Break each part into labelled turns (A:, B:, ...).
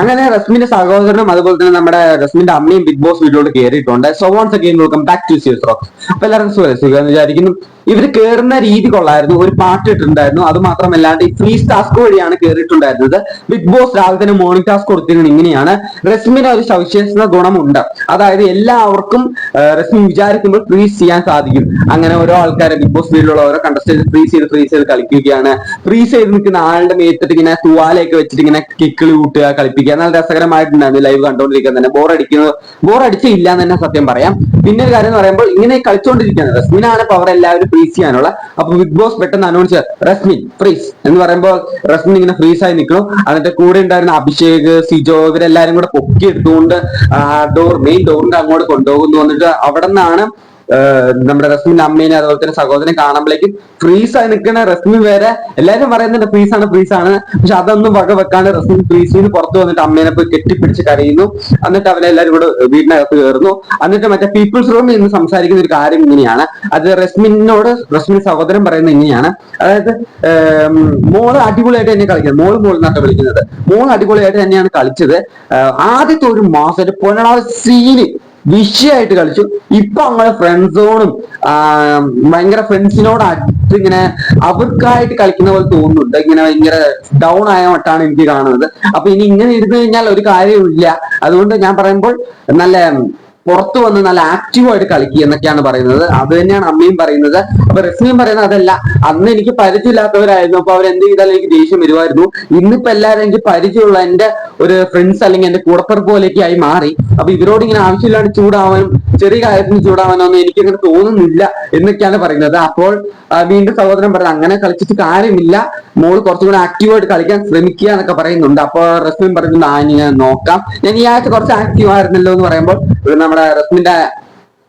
A: അങ്ങനെ റസ്മിന്റെ സഹോദരനും അതുപോലെ തന്നെ നമ്മുടെ റസ്മിന്റെ അമ്മയും ബിഗ് ബോസ് വീഡിയോയിൽ കയറിയിട്ടുണ്ട് so once again welcome back to സിയസ് rocks അപ്പൊ എല്ലാവർക്കും സുഖം എന്ന് വിചാരിക്കുന്നു. ഇവർ കയറുന്ന രീതി കൊള്ളായിരുന്നു. ഒരു പാട്ട് ഇട്ടിട്ടുണ്ടായിരുന്നു. അത് മാത്രമല്ലാണ്ട് ഈ ഫ്രീ ടാസ്ക് വഴിയാണ് കയറിയിട്ടുണ്ടായിരുന്നത് ബിഗ് ബോസ് രാവിലെ തന്നെ മോർണിംഗ് ടാസ്ക് കൊടുത്തിരുന്നത് ഇങ്ങനെയാണ്. റസ്മിന് ഒരു സവിശേഷത ഗുണമുണ്ട്. അതായത് എല്ലാവർക്കും ആ, റസ്മിൻ വിചാരിക്കുമ്പോൾ ഫ്രീസ് ചെയ്യാൻ സാധിക്കും. അങ്ങനെ ഓരോ ആൾക്കാരെ ബിഗ് ബോസ് വീട്ടിലുള്ള ഓരോ കണ്ടസ്റ്റന്റ് ഫ്രീസ് ചെയ്ത് ഫ്രീസ് ചെയ്ത് കളിക്കുകയാണ്. ഫ്രീസ് ചെയ്ത് നിൽക്കുന്ന ആളുടെ മേത്തിട്ട് ഇങ്ങനെ തുവാലയൊക്കെ വെച്ചിട്ട് ഇങ്ങനെ കിക്കിളി കൂട്ടുക കളിപ്പിക്കുക. നല്ല രസകരമായിട്ടുണ്ടായിരുന്നു ലൈവ് കണ്ടുകൊണ്ടിരിക്കുന്നത് തന്നെ. ബോർ അടിക്കുന്നത് ബോർ അടിച്ചില്ല എന്ന് തന്നെ സത്യം പറയാം. പിന്നെ ഒരു കാര്യം എന്ന് പറയുമ്പോൾ ഇങ്ങനെ കളിച്ചുകൊണ്ടിരിക്കുകയാണ് റസ്മിനാണ് പവർ എല്ലാവരും ഫ്രീസ് ചെയ്യാനുള്ള. അപ്പൊ ബിഗ് ബോസ് പെട്ടെന്ന് അനൗൺസ് റസ്മിൻ ഫ്രീസ് എന്ന് പറയുമ്പോൾ റസ്മിൻ ഇങ്ങനെ ഫ്രീസ് ആയി നിൽക്കണം എന്നിട്ട് കൂടെ ഉണ്ടായിരുന്ന അഭിഷേക് സിജോ ഇവരെല്ലാരും കൂടെ പൊക്കി എടുത്തുകൊണ്ട് ഡോർ മെയിൻ ഡോറിന്റെ അങ്ങോട്ട് കൊണ്ടുപോകുന്നു. എന്നിട്ട് അവിടെ നിന്നാണ് നമ്മുടെ റസ്മിന്റെ അമ്മേനെ അതുപോലെ തന്നെ സഹോദരനെ കാണുമ്പോഴേക്കും ഫ്രീസ് ആയി നിൽക്കുന്ന റസ്മി വരെ എല്ലാരും പറയുന്നുണ്ട് ഫ്രീസ് ആണ് ഫ്രീസ് ആണ്. പക്ഷെ അതൊന്നും വക വെക്കാണ്ട് റസ്മിൻ ഫ്രീസിൽ നിന്ന് പുറത്ത് വന്നിട്ട് അമ്മേനെ പോയി കെട്ടിപ്പിടിച്ച് കരയുന്നു. എന്നിട്ട് അവരെല്ലാരും കൂടെ വീടിനകത്ത് കയറുന്നു. എന്നിട്ട് മറ്റേ പീപ്പിൾസ് റൂമിൽ നിന്ന് സംസാരിക്കുന്ന ഒരു കാര്യം ഇങ്ങനെയാണ്. അത് റസ്മിനോട് റസ്മിൻ സഹോദരൻ പറയുന്നത് ഇങ്ങനെയാണ്. അതായത് മോൾ അടിപൊളിയായിട്ട് തന്നെ കളിക്കുന്നത് മോൾ മോൾ എന്നാണ് വിളിക്കുന്നത്. മോൾ അടിപൊളിയായിട്ട് തന്നെയാണ് കളിച്ചത്. ആദ്യത്തെ ഒരു മാസം ഒരു പൊന്നണ സീന് വിഷയമായിട്ട് കളിച്ചു. ഇപ്പൊ അങ്ങനെ ഫ്രണ്ട് സോണും ഭയങ്കര ഫ്രണ്ട്സിനോട് അടുത്ത് ഇങ്ങനെ അവർക്കായിട്ട് കളിക്കുന്ന പോലെ തോന്നുന്നുണ്ട്. ഇങ്ങനെ ഭയങ്കര ഡൗൺ ആയ മട്ടാണ് എനിക്ക് കാണുന്നത്. അപ്പൊ ഇനി ഇങ്ങനെ ഇരുന്ന് കഴിഞ്ഞാൽ ഒരു കാര്യമില്ല അതുകൊണ്ട് ഞാൻ പറയുമ്പോൾ നല്ല പുറത്തു വന്ന് നല്ല ആക്റ്റീവായിട്ട് കളിക്കുക എന്നൊക്കെയാണ് പറയുന്നത്. അത് തന്നെയാണ് അമ്മയും പറയുന്നത്. അപ്പൊ റസ്മിയും പറയുന്നത് അതല്ല. അന്ന് എനിക്ക് പരിചയമില്ലാത്തവരായിരുന്നു. അപ്പൊ അവർ എന്ത് ചെയ്താലും എനിക്ക് ദേഷ്യം വരുമായിരുന്നു. ഇന്നിപ്പോ എല്ലാവരും എനിക്ക് പരിചയമുള്ള എന്റെ ഒരു ഫ്രണ്ട്സ് അല്ലെങ്കിൽ എന്റെ കൂടപ്പിറപ്പ് പോലെയൊക്കെ ആയി മാറി. അപ്പൊ ഇവരോട് ഇങ്ങനെ ആവശ്യമില്ലാണ്ട് ചൂടാവാനും ചെറിയ കാര്യത്തിന് ചൂടാവാനോ ഒന്നും എനിക്ക് അങ്ങനെ തോന്നുന്നില്ല എന്നൊക്കെയാണ് പറയുന്നത്. അപ്പോൾ വീണ്ടും സഹോദരൻ പറഞ്ഞത് അങ്ങനെ കളിച്ചിട്ട് കാര്യമില്ല. മോൾ കുറച്ചും കൂടെ ആക്റ്റീവായിട്ട് കളിക്കാൻ ശ്രമിക്കുക എന്നൊക്കെ പറയുന്നുണ്ട്. അപ്പൊ റസ്മിൻ പറയുന്നുണ്ട് ആ ഞാൻ നോക്കാം. ഞാൻ ഈ ആഴ്ച കുറച്ച് ആക്റ്റീവ് ആയിരുന്നല്ലോ എന്ന് പറയുമ്പോൾ ഇവിടെ നമ്മുടെ റസ്മിന്റെ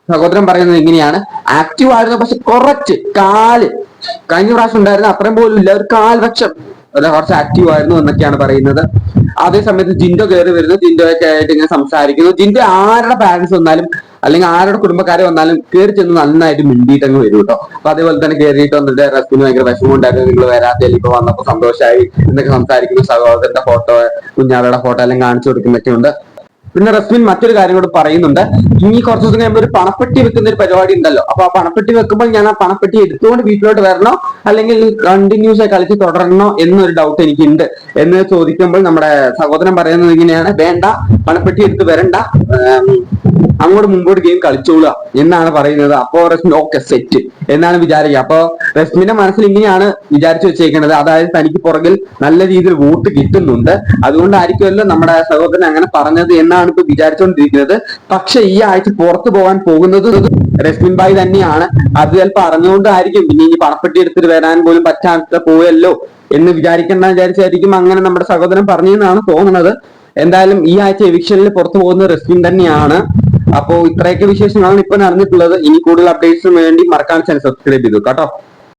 A: സഹോദരൻ പറയുന്നത് ഇങ്ങനെയാണ്. ആക്റ്റീവ് ആയിരുന്നു പക്ഷെ കുറച്ച് കാൽ. കഴിഞ്ഞ പ്രാവശ്യം ഉണ്ടായിരുന്ന അത്രയും പോലും ഇല്ല ഒരു കാൽ പക്ഷം അല്ല കുറച്ച് ആക്റ്റീവ് ആയിരുന്നു എന്നൊക്കെയാണ് പറയുന്നത്. അതേ സമയത്ത് ജിൻഡോ കയറി വരുന്നു. ജിൻഡോ ഒക്കെ ആയിട്ട് ഇങ്ങനെ സംസാരിക്കുന്നു. ജിൻഡോ ആരുടെ പാരന്റ്സ് വന്നാലും അല്ലെങ്കിൽ ആരുടെ കുടുംബക്കാരെ വന്നാലും കയറി ചെന്ന് നന്നായിട്ട് മിണ്ടിയിട്ട് അങ്ങ് വരും കേട്ടോ അപ്പൊ അതേപോലെ തന്നെ കയറിയിട്ട് വന്നിട്ട് റസ്മിന് ഭയങ്കര വിഷമം ഉണ്ടായിരുന്നു നിങ്ങൾ വരാതെ ഇപ്പൊ വന്നപ്പോ സന്തോഷമായി എന്നൊക്കെ സംസാരിക്കുന്നു സഹോദരന്റെ ഫോട്ടോ കുഞ്ഞാളുടെ ഫോട്ടോ എല്ലാം കാണിച്ചു കൊടുക്കുന്നൊക്കെ ഉണ്ട് പിന്നെ റസ്മിൻ മറ്റൊരു കാര്യം കൂടെ പറയുന്നുണ്ട്. ഇനി കുറച്ച് ദിവസം കഴിയുമ്പോൾ ഒരു പണപ്പെട്ടി വെക്കുന്ന ഒരു പരിപാടി ഉണ്ടല്ലോ. അപ്പൊ ആ പണപ്പെട്ടി വെക്കുമ്പോൾ ഞാൻ ആ പണപ്പെട്ടി എടുത്തുകൊണ്ട് വീട്ടിലോട്ട് വരണോ? അല്ലെങ്കിൽ കണ്ടിന്യൂസ് ആയി കളിച്ച് തുടരണോ എന്നൊരു ഡൗട്ട് എനിക്കുണ്ട്. എന്ന് ചോദിക്കുമ്പോൾ നമ്മുടെ സഹോദരൻ പറയുന്നത് ഇങ്ങനെയാണ്. വേണ്ട പണപ്പെട്ടി എടുത്ത് വരണ്ട. അങ്ങോട്ട് മുമ്പോട്ട് ഗെയിം കളിച്ചോളുക എന്നാണ് പറയുന്നത്. അപ്പോ റസ്മിൻ ഓക്കെ സെറ്റ് എന്നാണ് വിചാരിക്കുക. അപ്പോ റസ്മിന്റെ മനസ്സിൽ ഇങ്ങനെയാണ് വിചാരിച്ചു വെച്ചേക്കുന്നത് അതായത് തനിക്ക് പുറകിൽ നല്ല രീതിയിൽ വോട്ട് കിട്ടുന്നുണ്ട്. അതുകൊണ്ടായിരിക്കുമല്ലോ നമ്മുടെ സഹോദരൻ അങ്ങനെ പറഞ്ഞത് എന്നാണ് ഇപ്പൊ വിചാരിച്ചുകൊണ്ടിരിക്കുന്നത് പക്ഷെ ഈ ആഴ്ച പുറത്തു പോകാൻ പോകുന്നത് റസ്മിൻ ബായി തന്നെയാണ്. അത് ചിലപ്പോൾ അറിഞ്ഞുകൊണ്ടായിരിക്കും. പിന്നെ ഇനി പണപ്പെട്ടി എടുത്തിട്ട് വരാൻ പോലും പറ്റാത്ത പോയല്ലോ എന്ന് വിചാരിക്കേണ്ട വിചാരിച്ചായിരിക്കും അങ്ങനെ നമ്മുടെ സഹോദരൻ പറഞ്ഞെന്നാണ് തോന്നുന്നത് എന്തായാലും ഈ ആഴ്ച എവിക്ഷനിൽ പുറത്തു പോകുന്ന റസ്മിൻ തന്നെയാണ്. അപ്പോ ഇത്രയൊക്കെ വിശേഷങ്ങളാണ് ഇപ്പൊ നടന്നിട്ടുള്ളത്. ഇനി കൂടുതൽ അപ്ഡേറ്റ്സിന് വേണ്ടി മറക്കാൻ ചാനൽ സബ്സ്ക്രൈബ് ചെയ്തു കേട്ടോ.